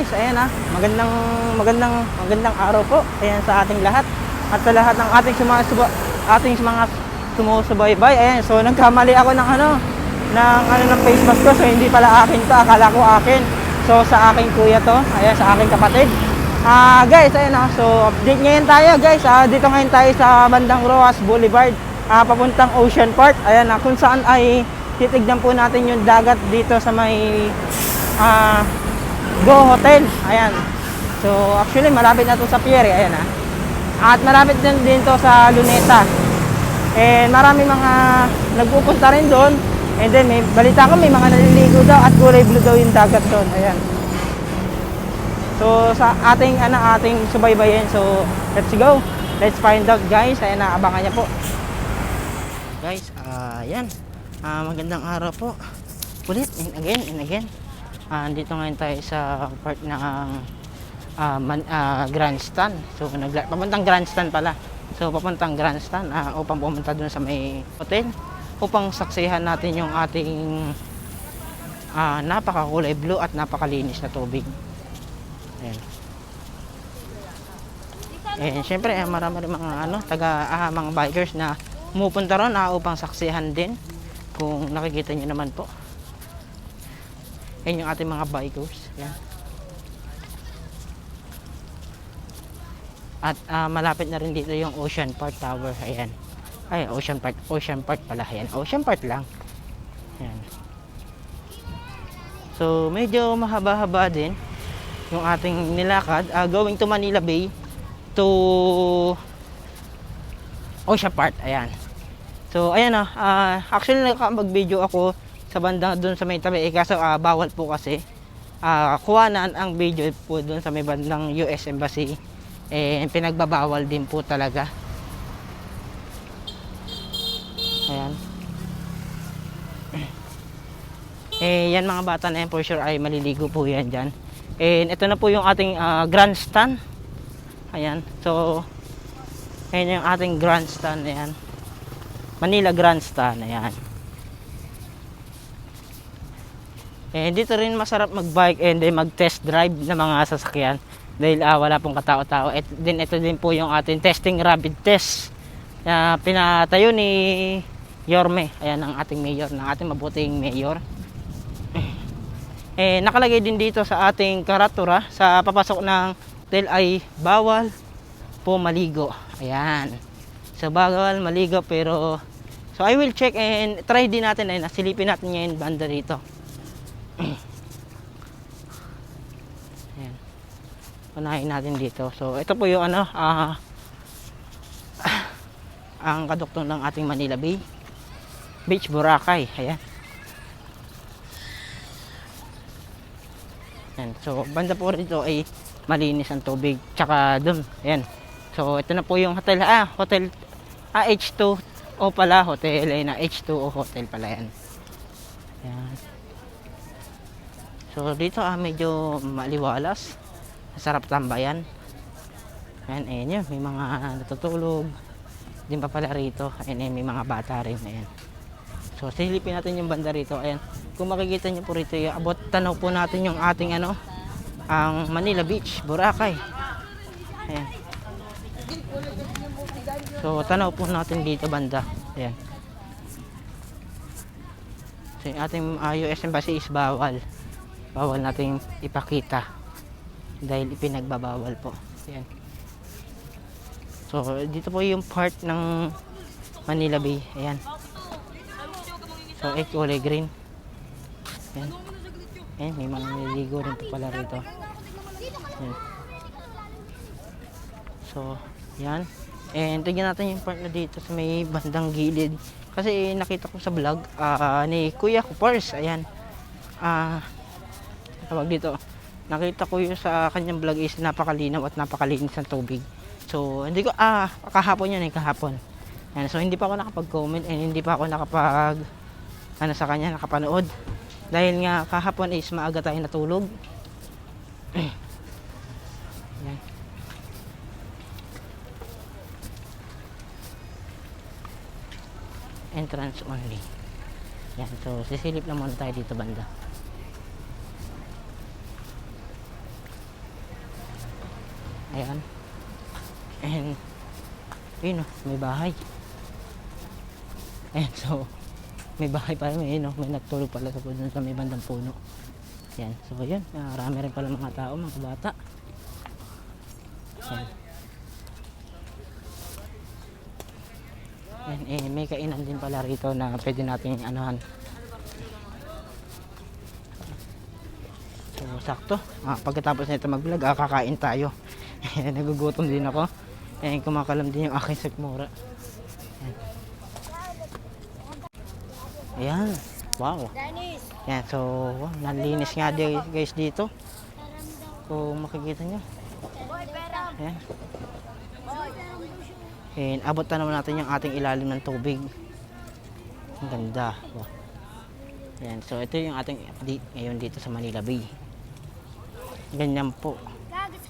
magandang magandang magandang araw po. Ayan sa ating lahat. At sa lahat ng ating sumasuba, ating mga sumusubaybay. Ayan, so nagkamali ako ng ano ng ano ng face mask ko. So hindi pala akin to, akala ko akin. So sa aking kuya to, ayan sa aking kapatid. Ah, guys, ayun ah. So update ngayon tayo, guys. Ah, dito ngayon tayo sa bandang Roas Boulevard, ah, papuntang Ocean Park. Ayan ah, kung saan ay titignan po natin yung dagat dito sa may ah Go Hotel. Ayan. So, actually, malapit na to sa pier. Ayan ah. At malapit din, din to sa Luneta. And marami mga nagpupunta rin doon. And then, may balita ko, may mga naliligo daw at kulay blue daw yung dagat doon. Ayan. So, sa ating, ano, ating subaybayan. So, let's go. Let's find out, guys. Ayan na, abangan niya po. Guys, ah, ayan. Ah, magandang araw po. Ulit, and again, and again. Ah, andito ngayon tayo sa part ng ah, man, ah, grandstand. So, nagla- papuntang grandstand pala. So, papuntang grandstand ah, upang pumunta dun sa may hotel upang saksihan natin yung ating ah, napakakulay blue at napakalinis na tubig. Ayan. Eh, syempre, eh, marami rin mga ano, taga ah, mga bikers na pumupunta ron ah, upang saksihan din kung nakikita niyo naman po. Yan yung ating mga bikers. Yan. At ah, malapit na rin dito yung Ocean Park Tower. Ayan. Ay, Ocean Park. Ocean Park pala. Ayan. Ocean Park lang. Ayan. So, medyo mahaba-haba din yung ating nilakad. ah, going to Manila Bay to Ocean Park. Ayan. So, ayan ah. ah, actually, nakakapag-video ako sa banda doon sa may tabi. Eh, kaso ah, bawal po kasi. Ah, kuhanan ang video po doon sa may bandang US Embassy. Eh, pinagbabawal din po talaga. Ayan. Eh, yan mga bata na yan for sure ay maliligo po yan dyan. And ito na po yung ating ah, grandstand. Ayan. So, ayan yung ating grandstand. Ayan. Manila Grandstand. Ayan. Eh, dito rin masarap mag-bike and then mag-test drive ng mga sasakyan dahil ah, wala pong katao-tao. At din ito din po yung ating testing rapid test na pinatayo ni Yorme. Ayan ang ating mayor, ng ating mabuting mayor. Eh, nakalagay din dito sa ating karatura sa papasok ng hotel ay bawal po maligo. Ayan. So bawal maligo pero so I will check and try din natin ay nasilipin natin ngayon banda dito. Ayan. Unahin natin dito. So ito po yung ano ah ang kaduktong ng ating Manila Bay. Beach Boracay. Ayan. Ayan. So, banda po rito ay malinis ang tubig. Tsaka dun, ayan. So, ito na po yung hotel. Ah, hotel ah, H2 o pala, hotel. Ayan na, H2O hotel pala yan. Ayan. So, dito ah, medyo maliwalas. Masarap tambayan. Ayan, ayan yun. May mga natutulog. Din pa pala rito. Ayan, ayan, may mga bata rin. Ayan. So, silipin natin yung banda rito. Ayan. Kung makikita nyo po rito, abot tanaw po natin yung ating ano, ang Manila Beach, Boracay. Ayan. So, tanaw po natin dito banda. Ayan. So, yung ating uh, US Embassy is bawal. Bawal natin ipakita. Dahil ipinagbabawal po. Ayan. So, dito po yung part ng Manila Bay. Ayan. So, eh, kulay green. Ayan. Ayan, may mga rin po pala rito. Ayan. So, yan. And tignan natin yung part na dito sa may bandang gilid. Kasi nakita ko sa vlog ah, ni Kuya Kupars. Ayan. Ah, tawag dito. Nakita ko yung sa kanyang vlog is napakalinaw at napakalinis ng tubig. So, hindi ko, ah, kahapon yun eh, kahapon. Ayan, so, hindi pa ako nakapag-comment and hindi pa ako nakapag, ano sa kanya, nakapanood. Dahil nga, kahapon is maaga tayo natulog. Entrance only. Yan, so sisilip lang muna tayo dito banda. Ayan. And, yun o, may bahay. Ayan, so, may bahay pala, may, yun o, may nagtulog pala sa puno sa may bandang puno. Ayan, so yun, marami rin pala mga tao, mga bata. Ayan. Ayan, eh, may kainan din pala rito na pwede natin anuhan. So, sakto. Ah, pagkatapos nito mag-vlog, ah, kakain tayo. Ayan, nagugutom din ako. Ayan, kumakalam din yung aking sikmura. Ayan. Ayan. Wow. Ayan, so, wow, nalinis nga di, guys dito. Kung makikita nyo. Ayan. And abot na naman natin yung ating ilalim ng tubig. Ang ganda. Wow. Ayan, so ito yung ating update ngayon dito sa Manila Bay. Ganyan po.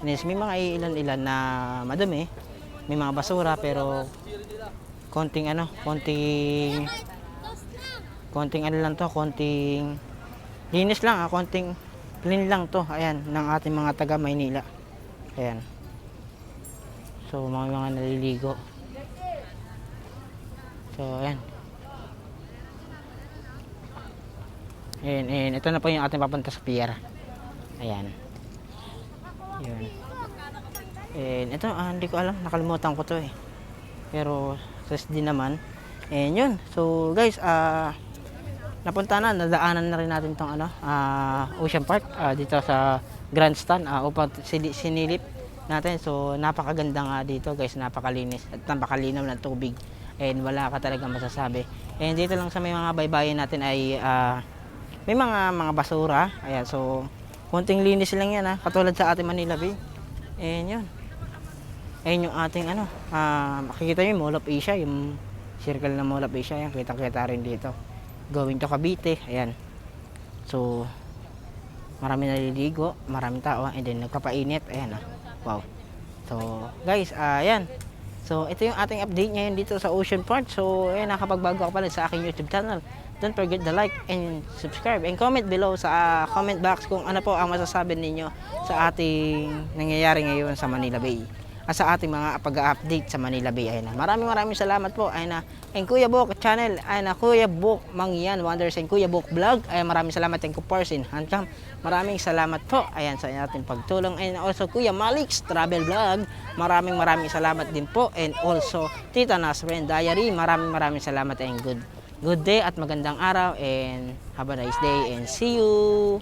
Yes, may mga ilan-ilan na madumi. May mga basura pero konting ano, konting konting ano lang to, konting linis lang, ah, konting clean lang to. Ayan, ng ating mga taga Maynila. Ayan. So, mga mga naliligo. So, ayan. Ayan, ayan. Ito na po yung ating papunta sa pier. Ayan. Yun. And ito, ah, hindi ko alam. Nakalimutan ko to eh. Pero, stress din naman. And yun. So, guys, ah, napunta na, nadaanan na rin natin tong ano, ah, Ocean Park ah, dito sa Grandstand ah, upang sili- sinilip natin. So, napakaganda nga dito guys, napakalinis at napakalinaw ng tubig. And wala ka talaga masasabi. And dito lang sa may mga baybayin natin ay ah, may mga mga basura. Ayan, so konting linis lang yan ha, katulad sa ating Manila Bay. And yun. Ayun yung ating ano, ah, makikita nyo yung Mall of Asia, yung circle ng Mall of Asia, yan, kita-kita rin dito. Going to Cavite, ayan. So, marami naliligo, maraming tao, and then nagpapainit, ayan ah. Wow. So, guys, ah, ayan. So, ito yung ating update ngayon dito sa Ocean Park. So, ayan, nakapagbago ka pa rin sa aking YouTube channel. Don't forget to like and subscribe and comment below sa ah, comment box kung ano po ang masasabi ninyo sa ating nangyayari ngayon sa Manila Bay. At sa ating mga pag-update sa Manila Bay. Ayun na. Maraming maraming salamat po. Ayun na. And Kuya Bok channel. Ayun na. Kuya Bok Mangyan Wonders and Kuya Bok Vlog. Ayun maraming salamat and Kuparsin Handcam. Maraming salamat po. Ayan sa ating pagtulong. And also Kuya Malix Travel Vlog. Maraming maraming salamat din po. And also Tita Nasren Diary. Maraming maraming salamat and good good day at magandang araw and have a nice day and see you